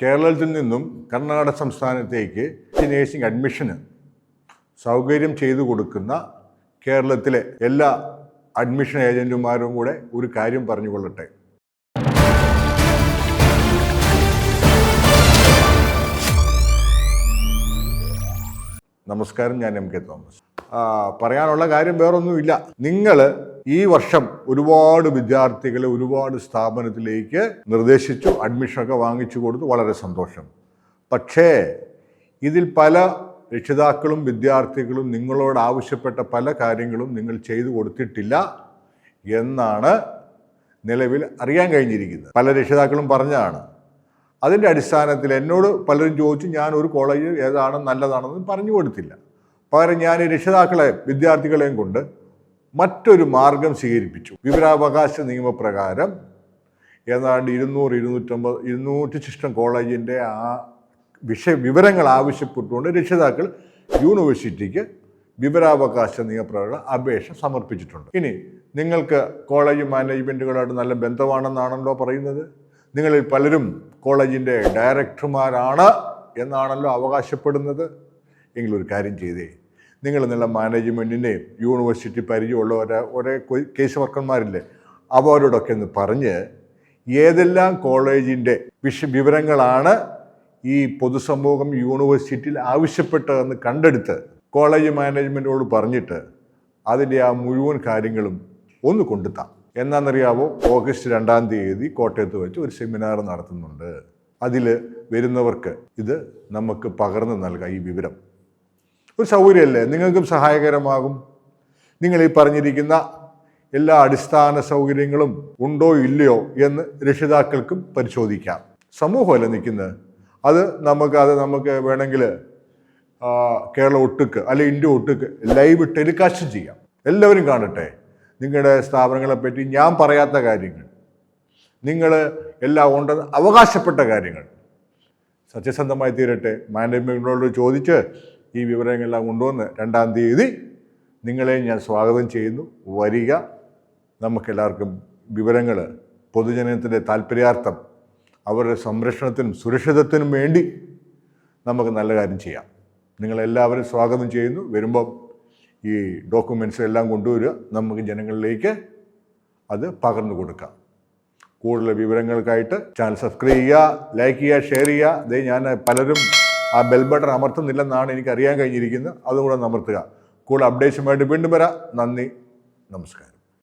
കേരളത്തിൽ നിന്നും കർണാടക സംസ്ഥാനത്തേക്ക് നേഴ്സിംഗ് അഡ്മിഷന് സൗകര്യം ചെയ്തു കൊടുക്കുന്ന കേരളത്തിലെ എല്ലാ അഡ്മിഷൻ ഏജന്റുമാരും കൂടെ ഒരു കാര്യം പറഞ്ഞുകൊള്ളട്ടെ. നമസ്കാരം ഞാൻ എം കെ തോമസ്. പറയാനുള്ള കാര്യം വേറൊന്നുമില്ല. നിങ്ങൾ ഈ വർഷം ഒരുപാട് വിദ്യാർത്ഥികളെ ഒരുപാട് സ്ഥാപനത്തിലേക്ക് നിർദ്ദേശിച്ചു അഡ്മിഷനൊക്കെ വാങ്ങിച്ചു കൊടുത്തു. വളരെ സന്തോഷം. പക്ഷേ ഇതിൽ പല രക്ഷിതാക്കളും വിദ്യാർത്ഥികളും നിങ്ങളോട് ആവശ്യപ്പെട്ട പല കാര്യങ്ങളും നിങ്ങൾ ചെയ്തു കൊടുത്തിട്ടില്ല എന്നാണ് നിലവിൽ അറിയാൻ കഴിഞ്ഞിരിക്കുന്നത്. പല രക്ഷിതാക്കളും പറഞ്ഞതാണ്. അതിന്റെ അടിസ്ഥാനത്തിൽ എന്നോട് പലരും ചോദിച്ചു ഞാൻ ഒരു കോളേജ് ഏതാണ് നല്ലതാണെന്ന് പറഞ്ഞു കൊടുത്തില്ല. പകരം ഞാൻ രക്ഷിതാക്കളെ വിദ്യാർത്ഥികളെയും കൊണ്ട് മറ്റൊരു മാർഗം സ്വീകരിപ്പിച്ചു. വിവരാവകാശ നിയമപ്രകാരം ഏതാണ്ട് ഇരുന്നൂറ് ഇരുന്നൂറ്റമ്പത് ഇരുന്നൂറ്റി ശിഷ്ടം കോളേജിന്റെ ആ വിഷയ വിവരങ്ങൾ ആവശ്യപ്പെട്ടുകൊണ്ട് രക്ഷിതാക്കൾ യൂണിവേഴ്സിറ്റിക്ക് വിവരാവകാശ നിയമപ്രകാരം അപേക്ഷ സമർപ്പിച്ചിട്ടുണ്ട്. ഇനി നിങ്ങൾക്ക് കോളേജ് മാനേജ്മെന്റുകളായിട്ട് നല്ല ബന്ധമാണെന്നാണല്ലോ പറയുന്നത്? നിങ്ങളിൽ പലരും കോളേജിന്റെ ഡയറക്ടർമാരാണ് എന്നാണല്ലോ അവകാശപ്പെടുന്നത്? എങ്കിലൊരു കാര്യം ചെയ്തേ. നിങ്ങൾ നല്ല മാനേജ്മെന്റിനെയും യൂണിവേഴ്സിറ്റി പരിചയമുള്ള ഒരേ ഒരേ കേസ് വർക്കർമാരില്ലേ അവരോടൊക്കെ ഒന്ന് പറഞ്ഞ് ഏതെല്ലാം കോളേജിന്റെ വിഷ വിവരങ്ങളാണ് ഈ പൊതുസമൂഹം യൂണിവേഴ്സിറ്റിയിൽ ആവശ്യപ്പെട്ടതെന്ന് കണ്ടെടുത്ത് കോളേജ് മാനേജ്മെന്റോട് പറഞ്ഞിട്ട് അതിന്റെ ആ മുഴുവൻ കാര്യങ്ങളും ഒന്ന് കൊണ്ടുത്താം. എന്നാണെന്നറിയാവോ ഓഗസ്റ്റ് രണ്ടാം തീയതി കോട്ടയത്ത് വെച്ച് ഒരു സെമിനാർ നടത്തുന്നുണ്ട്. അതിൽ വരുന്നവർക്ക് ഇത് നമുക്ക് പകർന്നു നൽകാം ഈ വിവരം. ഒരു സൗകര്യമല്ലേ? നിങ്ങൾക്കും സഹായകരമാകും. നിങ്ങൾ ഈ പറഞ്ഞിരിക്കുന്ന എല്ലാ അടിസ്ഥാന സൗകര്യങ്ങളും ഉണ്ടോ ഇല്ലയോ എന്ന് രക്ഷിതാക്കൾക്കും പരിശോധിക്കാം. സമൂഹമല്ല നിൽക്കുന്നത്? അത് നമുക്ക് അത് നമുക്ക് വേണമെങ്കിൽ കേരള ഒട്ടുക്ക് അല്ലെ ഇന്ത്യ ഒട്ടുക്ക് ലൈവ് ടെലികാസ്റ്റ് ചെയ്യാം. എല്ലാവരും കാണട്ടെ. നിങ്ങളുടെ സ്ഥാപനങ്ങളെ പറ്റി ഞാൻ പറയാത്ത കാര്യങ്ങൾ. നിങ്ങൾ എല്ലാം ഉണ്ടെന്ന് അവകാശപ്പെട്ട കാര്യങ്ങൾ. സത്യസന്ധമായി തീരട്ടെ. മാനേജ്മെന്റിനോട് ചോദിച്ച് ഈ വിവരങ്ങളെല്ലാം കൊണ്ടുവന്ന് രണ്ടാം തീയതി നിങ്ങളെ ഞാൻ സ്വാഗതം ചെയ്യുന്നു. വരിക. നമുക്കെല്ലാവർക്കും വിവരങ്ങൾ പൊതുജനത്തിന്റെ താല്പര്യാർത്ഥം അവരുടെ സംരക്ഷണത്തിനും സുരക്ഷിതത്തിനും വേണ്ടി നമുക്ക് നല്ല കാര്യം ചെയ്യാം. നിങ്ങളെല്ലാവരും സ്വാഗതം ചെയ്യുന്നു. വരുമ്പം ഈ ഡോക്യുമെന്റ്സ് എല്ലാം കൊണ്ടുവരിക. നമുക്ക് ജനങ്ങളിലേക്ക് അത് പകർന്നു കൊടുക്കാം. കൂടുതൽ വിവരങ്ങൾക്കായിട്ട് ചാനൽ സബ്സ്ക്രൈബ് ചെയ്യുക ലൈക്ക് ചെയ്യുക ഷെയർ ചെയ്യുക. ദേ ഞാൻ പലരും ആ ബെൽ ബട്ടൺ അമർത്തുന്നില്ലെന്നാണ് എനിക്ക് അറിയാൻ കഴിഞ്ഞിരിക്കുന്നത്. അതുകൂടെ അമർത്തുക. കൂടുതൽ അപ്ഡേഷനുമായിട്ട് വീണ്ടും വരാം. നന്ദി. നമസ്കാരം.